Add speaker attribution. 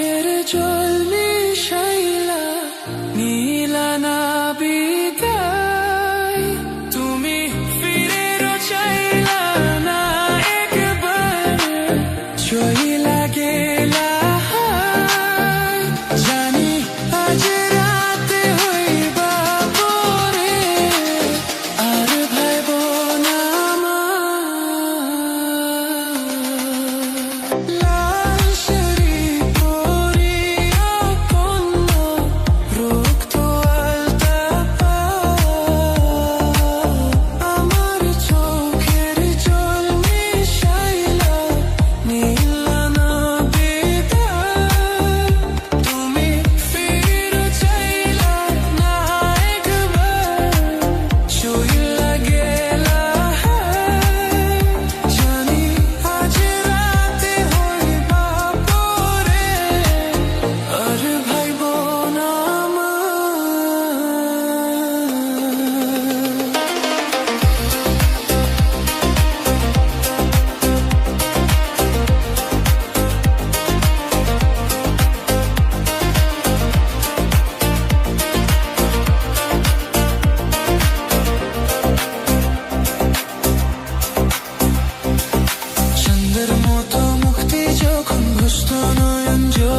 Speaker 1: Get a joy अंदर मौत मुक्ति जो खुन घुसता ना अंजो